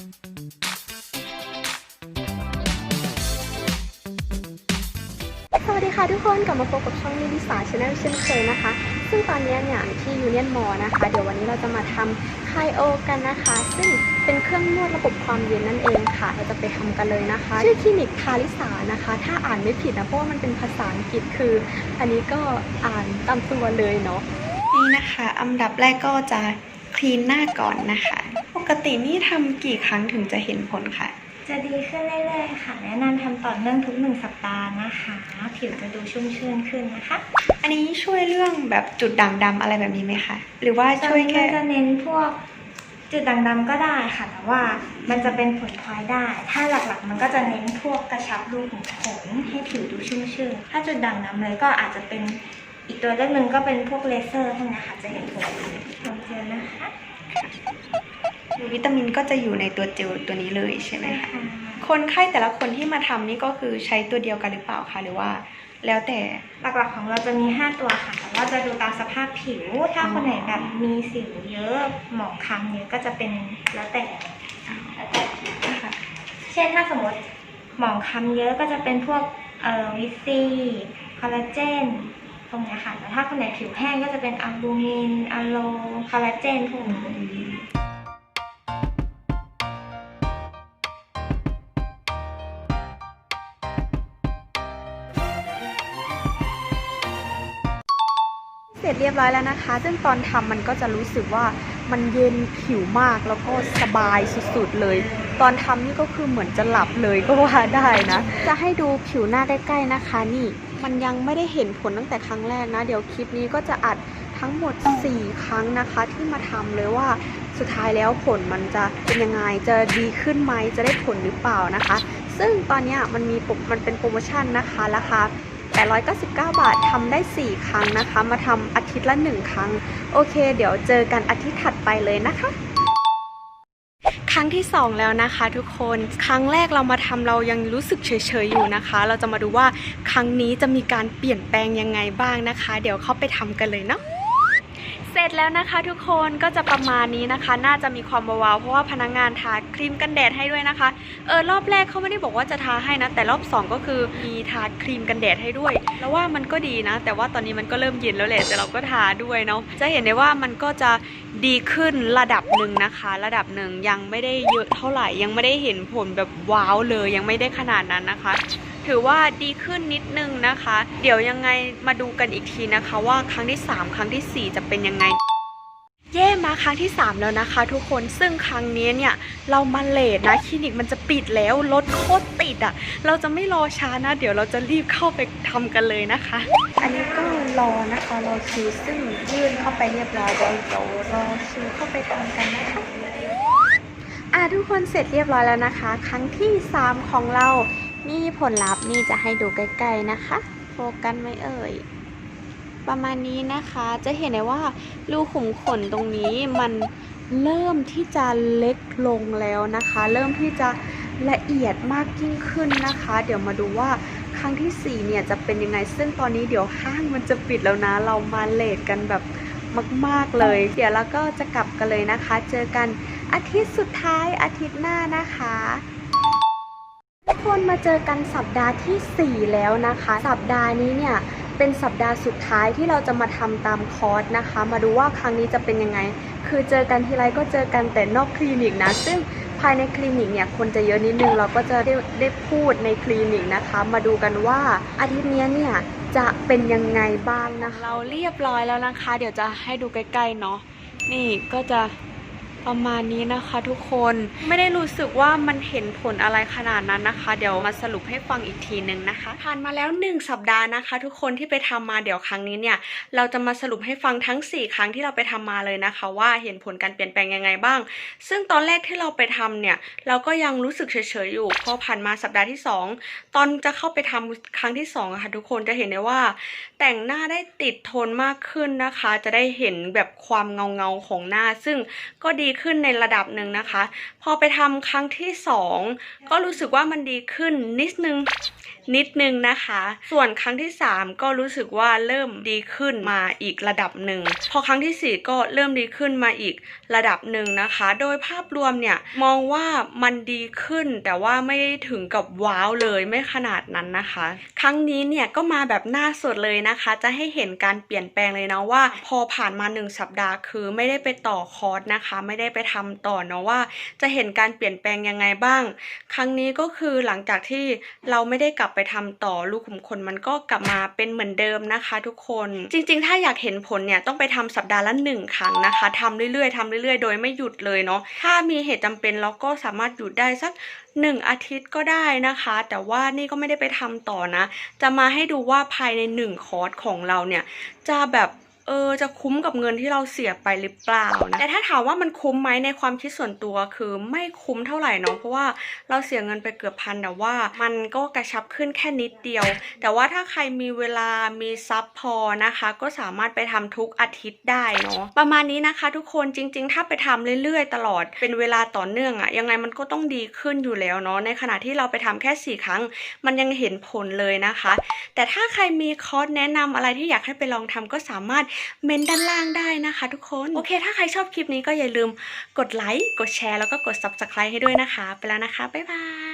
สวัสดีค่ะทุกคนกลับมาพบกับช่องมิลิสาชาแนลเช่นเคยนะคะ ซึ่งตอนนี้เนี่ยที่ยูเนียนมอนะคะ เดี๋ยววันนี้เราจะมาทำไคโอกันนะคะ ซึ่งเป็นเครื่องนวดระบบความเย็นนั่นเองค่ะ เราจะไปทำกันเลยนะคะ ชื่อคลินิกคาริสานะคะ ถ้าอ่านไม่ผิดนะ เพราะว่ามันเป็นภาษาอังกฤษคือ อันนี้ก็อ่านตามตัวเลยเนาะนี่นะคะ อันดับแรกก็จะคลีนหน้าก่อนนะคะ กตินี่ทำกี่ครั้งถึงจะเห็นผลค่ะ จะดีขึ้นเรื่อยๆค่ะ แนะนำทำต่อเนื่องทุกหนึ่งสัปดาห์นะคะ ผิวจะดูชุ่มชื่นขึ้นนะคะ อันนี้ช่วยเรื่องแบบจุดด่างดำอะไรแบบนี้ไหมคะหรือว่าช่วยแค่มันจะเน้นพวกจุดด่างดำก็ได้ค่ะแต่ว่ามันจะเป็นผลพลอยได้ ถ้าหลักๆ มันก็จะเน้นพวกกระชับรูขุมขนให้ผิวดูชุ่มชื่น ถ้าจุดด่างดำเลยก็อาจจะเป็นอีกตัวเลือกหนึ่งก็เป็นพวกเลเซอร์พวกนี้ค่ะจะเห็นผลลองเจอนะคะ วิตามินก็จะอยู่ในตัวเจลตัวนี้เลยใช่ไหมใช่คะค่ะคนไข้แต่ละคนที่มาทำนี่ก็คือใช้ตัวเดียวกันหรือเปล่าคะหรือว่า แล้วแต่หลักๆของเราจะมี 5 ตัวค่ะแต่ว่าจะดูตามสภาพผิว ถ้าคนไหนแบบมีสิวเยอะหมองคล้ำเยอะก็จะเป็นแล้วแต่แล้วแต่ผิวนะคะเช่นถ้าสมมติหมองคล้ำเยอะก็จะเป็นพวกเอ่อวิตซีคอลลาเจนพวกเนี้ยค่ะแต่ถ้าคนไหนผิวแห้งก็จะเป็นอัลบูมินอะโลคอลลาเจนพวกนี้ เสร็จเรียบร้อยแล้วนะคะ ซึ่งตอนทำมันก็จะรู้สึกว่ามันเย็นผิวมากแล้วก็สบายสุดๆเลย ตอนทำนี่ก็คือเหมือนจะหลับเลยก็ว่าได้นะ จะให้ดูผิวหน้าใกล้ๆนะคะ นี่มันยังไม่ได้เห็นผลตั้งแต่ครั้งแรกนะ เดี๋ยวคลิปนี้ก็จะอัดทั้งหมด 4 ครั้งนะคะที่มาทำเลยว่าสุดท้ายแล้วผลมันจะเป็นยังไงจะดีขึ้นไหมจะได้ผลหรือเปล่านะคะ ซึ่งตอนนี้มันมีมันเป็นโปรโมชั่นนะคะราคา 899 บาททำได้ 4 ครั้งนะคะ มาทำอาทิตย์ละ 1 ครั้ง โอเค เดี๋ยวเจอกันอาทิตย์ถัดไปเลยนะคะ ครั้งที่ 2 แล้วนะคะทุกคน ครั้งแรกเรามาทำเรายังรู้สึกเฉยๆอยู่นะคะ เราจะมาดูว่าครั้งนี้จะมีการเปลี่ยนแปลงยังไงบ้างนะคะ เดี๋ยวเข้าไปทำกันเลยเนาะ เสร็จแล้วนะคะทุกคนก็จะประมาณนี้นะคะ น่าจะมีความวาวๆเพราะว่าพนักงานทาครีมกันแดดให้ด้วยนะคะ เออรอบแรกเขาไม่ได้บอกว่าจะทาให้นะ แต่รอบสองก็คือมีทาครีมกันแดดให้ด้วย แล้วว่ามันก็ดีนะ แต่ว่าตอนนี้มันก็เริ่มเย็นแล้วแหละแต่เราก็ทาด้วยเนาะจะเห็นได้ว่ามันก็จะดีขึ้นระดับหนึ่งนะคะ ระดับหนึ่งยังไม่ได้เยอะเท่าไหร่ยังไม่ได้เห็นผลแบบว้าวเลยยังไม่ได้ขนาดนั้นนะคะ ถือว่าดีขึ้นนิดนึงนะคะ เดี๋ยวยังไงมาดูกันอีกทีนะคะ ว่าครั้งที่ 3 ครั้งทีสี่ 4 จะเป็นยังไงเย่มาครั้งที่ 3 แล้วนะคะ ทุกคนซึ่งครั้งนี้เนี่ยเรามาเลทนะคลินิกมันจะปิดแล้วรถโคตรติดอะ่ะ เราจะไม่รอช้านะ เดี๋ยวเราจะรีบเข้าไปทำกันเลยนะคะ อันนี้ก็รอนะคะรอคิวซึ่งยื่นเข้าไปเรียบร้อยเดี๋ยวเดี๋ยวรอคิวเข้าไปทำกันนะคะอะทุกคนเสร็จเรียบร้อยแล้วนะคะ ครั้งที่ 3 ของเรา นี่ผลลัพธ์นี่จะให้ดูใกล้ๆนะคะ โฟกัสไหมเอ่ย ประมาณนี้นะคะ จะเห็นได้ว่ารูขุมขนตรงนี้มันเริ่มที่จะเล็กลงแล้วนะคะ เริ่มที่จะละเอียดมากยิ่งขึ้นนะคะ เดี๋ยวมาดูว่าครั้งที่สี่เนี่ยจะเป็นยังไง ซึ่งตอนนี้เดี๋ยวห้างมันจะปิดแล้วนะ เรามาเลทกันแบบมาก ๆ เลย เดี๋ยวเราก็จะกลับกันเลยนะคะ เจอกันอาทิตย์สุดท้ายอาทิตย์หน้านะคะ คนมาเจอกันสัปดาห์ทีสี่ 4 แล้วนะคะ สัปดาห์นี้เนี่ยเป็นสัปดาห์สุดท้ายที่เราจะมาทำตามคอร์สนะคะ มาดูว่าครั้งนี้จะเป็นยังไง คือเจอกันทีไรก็เจอกันแต่นอกคลินิกนะ ซึ่งภายในคลินิกเนี่ยคนจะเยอะนิดนึงเราก็จะได้ได้พูดในคลินิกนะคะ มาดูกันว่าอาทิตย์นี้เนี่ยจะเป็นยังไงบ้างนะคะเราเรียบร้อยแล้วนะคะ เดี๋ยวจะให้ดูใกล้ๆเนาะนี่ก็จะ ประมาณนี้นะคะทุกคนไม่ได้รู้สึกว่ามันเห็นผลอะไรขนาดนั้นนะคะ เดี๋ยวมาสรุปให้ฟังอีกทีหนึ่งนะคะผ่านมาแล้ว 1 สัปดาห์นะคะ ทุกคนที่ไปทำมาเดี๋ยวครั้งนี้เนี่ยเราจะมาสรุปให้ฟังทั้ง 4 ครั้งที่เราไปทำมาเลยนะคะ ว่าเห็นผลการเปลี่ยนแปลงยังไงบ้าง ซึ่งตอนแรกที่เราไปทำเนี่ยเราก็ยังรู้สึกเฉยๆอยู่พอผ่านมาสัปดาห์ที่ 2 ตอนจะเข้าไปทำครั้งที่2อะค่ะทุกคนจะเห็นได้ว่า แต่งหน้าได้ติดทนมากขึ้นนะคะ จะได้เห็นแบบความเงาเงาๆของหน้า ซึ่งก็ดีขึ้นในระดับหนึ่งนะคะ พอไปทำครั้งที่สองก็รู้สึกว่ามันดีขึ้นนิดนึง นิดนึงนะคะ ส่วนครั้งที่ 3 ก็รู้สึกว่าเริ่มดีขึ้นมาอีกระดับหนึ่ง พอครั้งทีสี่ 4 ก็เริ่มดีขึ้นมาอีกระดับหนึ่งนะคะ โดยภาพรวมเนี่ยมองว่ามันดีขึ้น แต่ว่าไม่ได้ถึงกับว้าวเลยไม่ขนาดนั้นนะคะ ครั้งนี้เนี่ยก็มาแบบหน้าสดเลยนะคะ จะให้เห็นการเปลี่ยนแปลงเลยนะว่า พอผ่านมา 1 สัปดาห์คือไม่ได้ไปต่อคอร์สนะคะ ไม่ได้ไปทำต่อเนาะว่า จะเห็นการเปลี่ยนแปลงยังไงบ้าง ครั้งนี้ก็คือหลังจากที่เราไม่ได้กลับไปไปทำต่อลูกขุมขนมันก็กลับมาเป็นเหมือนเดิมนะคะ ทุกคน จริง ๆ ถ้าอยากเห็นผลเนี่ยต้องไปทำสัปดาห์ละหนึ่งครั้งนะคะทำเรื่อยๆทำเรื่อยๆ โดยไม่หยุดเลยเนาะถ้ามีเหตุจำเป็นเราก็สามารถหยุดได้สักหนึ่งอาทิตย์ก็ได้นะคะ แต่ว่านี่ก็ไม่ได้ไปทำต่อนะ จะมาให้ดูว่าภายในหนึ่งคอร์สของเราเนี่ยจะแบบ เออจะคุ้มกับเงินที่เราเสียไปหรือเปล่านะแต่ถ้าถามว่ามันคุ้มไหมในความคิดส่วนตัวคือไม่คุ้มเท่าไหร่เนาะเพราะว่าเราเสียเงินไปเกือบพันแต่ว่า มันก็กระชับขึ้นแค่นิดเดียว แต่ว่าถ้าใครมีเวลามีซับพอนะคะ ก็สามารถไปทำทุกอาทิตย์ได้เนาะประมาณนี้นะคะ ทุกคนจริง ๆ ถ้าไปทำเรื่อยๆ ตลอดเป็นเวลาต่อเนื่องอะยังไงมันก็ต้องดีขึ้นอยู่แล้วเนาะในขณะที่เราไปทำแค่สี่ครั้ง มันยังเห็นผลเลยนะคะ แต่ถ้าใครมีคอร์สแนะนำอะไรที่อยากให้ไปลองทำก็สามารถเมนด้านล่างได้นะคะทุกคน โอเค ถ้าใครชอบคลิปนี้ก็อย่าลืมกดไลค์ กดแชร์ แล้วก็กด subscribe ให้ด้วยนะคะ ไปแล้วนะคะ บ๊ายบาย